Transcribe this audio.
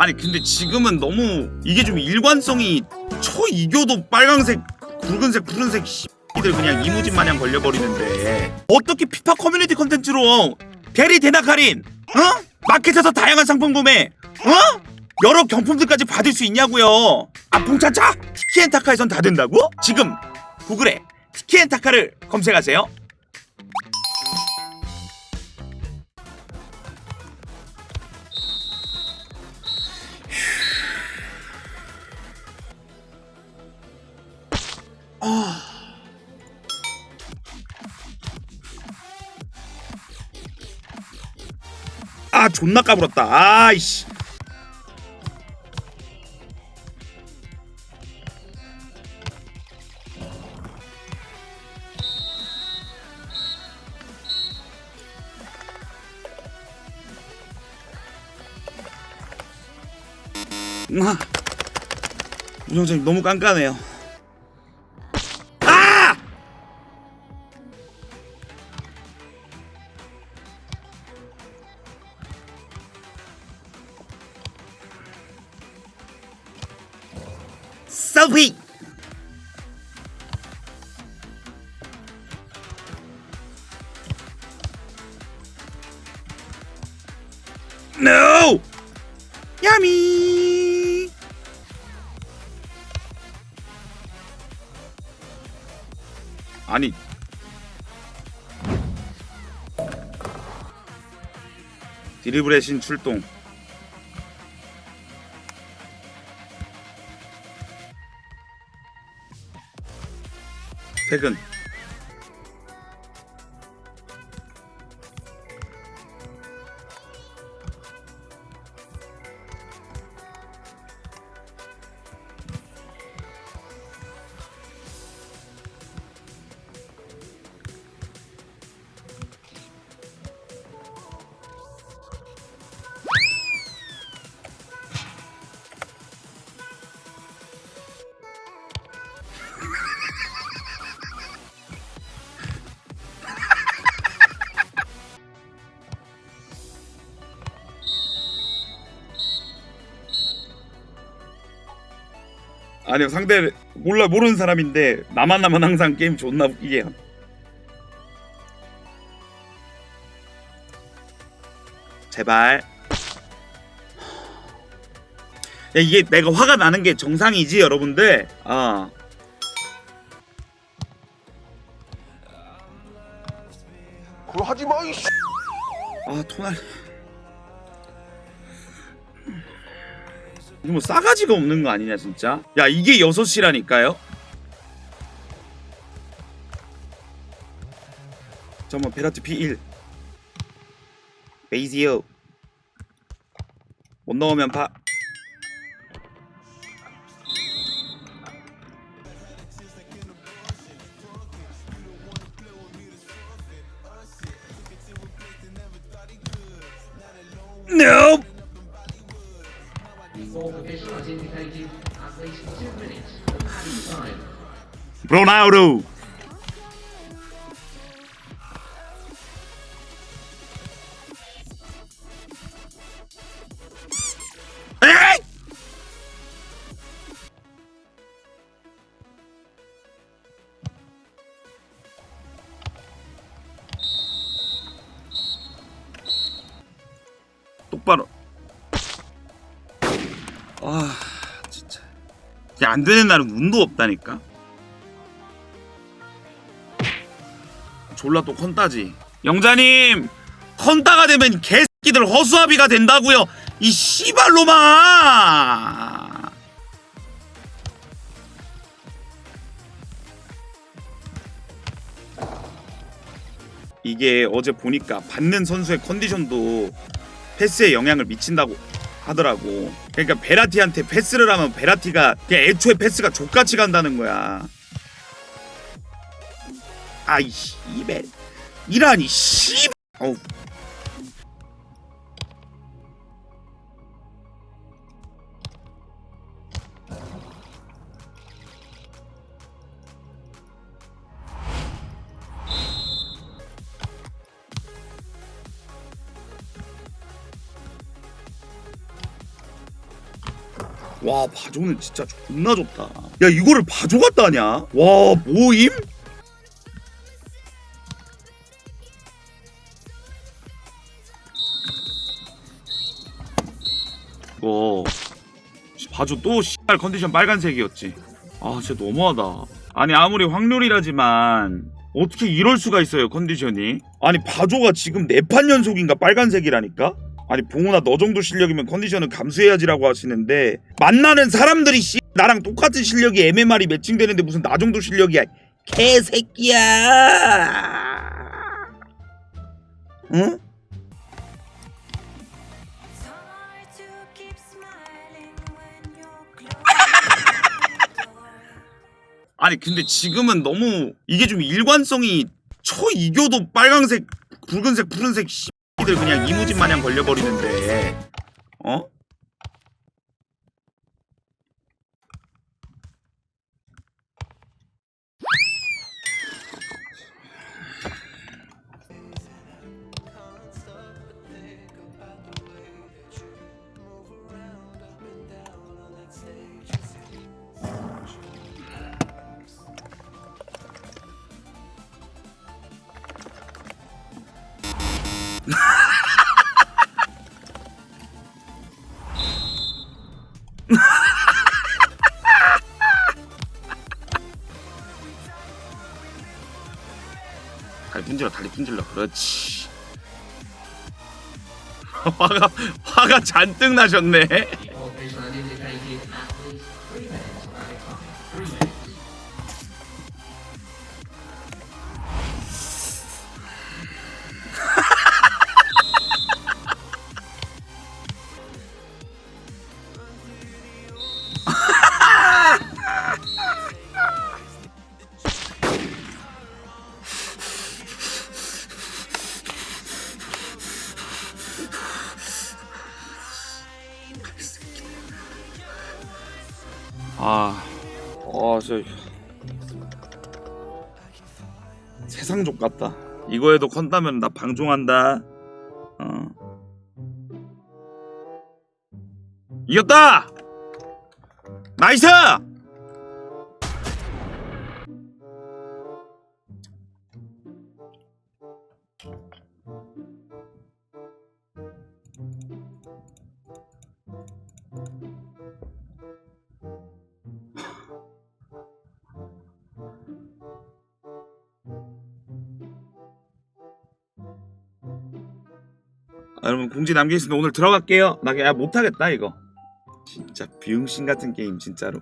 아니 근데 지금은 너무 이게 좀 일관성이 초이교도 빨강색 붉은색 푸른색 이들 그냥 이무진 마냥 걸려버리는데 어떻게 피파 커뮤니티 컨텐츠로 대리 할인 어? 마켓에서 다양한 상품 구매 어? 여러 경품들까지 받을 수 있냐고요 아풍차차 티키엔타카에선 다 된다고? 지금 구글에 티키엔타카를 검색하세요 아. 존나 까불었다. 아이씨. 아, 우정장님 너무 깐깐해요 셀피 No! 야미! 아니 드리블의 신 출동 퇴근 아니요 상대 몰라 모르는 사람인데 나만 나만 항상 게임 존나 웃기게 해요. 제발 야, 이게 내가 화가 나는 게 정상이지 여러분들 어 그거 하지 마 이씨. 아 토날 이거 뭐 싸가지가 없는 거 아니냐 진짜? 야 이게 6시라니까요? 잠깐만 베라트 P1 베이지요. 못 넣으면 파. Nope. 에이! 똑바로. 아, 진짜. 안 되는 날은 운도 없다니까. 졸라 또 컨따지. 영자님, 컨따가 되면 개새끼들 허수아비가 된다고요. 이 씨발로마. 이게 어제 보니까 받는 선수의 컨디션도 패스에 영향을 미친다고 하더라고. 그러니까 베라티한테 패스를 하면 베라티가 애초에 패스가 족같이 간다는 거야. 아이 씨발 이라니 씨발. 어우. 와 바조는 진짜 존나 좋다 야 이거를 바조 같다 하냐 와 모임? 와 바조 또 씨발 컨디션 빨간색이었지. 아 진짜 너무하다. 아니 아무리 확률이라지만 어떻게 이럴 수가 있어요 컨디션이? 아니 바조가 지금 네 판 연속인가 빨간색이라니까? 아니 봉훈아 너 정도 실력이면 컨디션은 감수해야지라고 하시는데 만나는 사람들이 씨 나랑 똑같은 실력이 MMR이 매칭되는데 무슨 나 정도 실력이야. 개새끼야. 응? 아니 근데 지금은 너무 이게 좀 일관성이 초이교도 빨강색 붉은색 푸른색 씨들 그냥 이무진 마냥 걸려버리는데 어? 다리 분질러 다리 분질러. 그렇지. 화가 화가 잔뜩 나셨네 아, 어, 저 세상 족 같다. 이거에도 컨다면 나 방종한다. 어. 이겼다. 나이스. 아, 여러분 공지 남겨있으면 오늘 들어갈게요. 나 그냥 못하겠다 이거. 진짜 비응신 같은 게임 진짜로.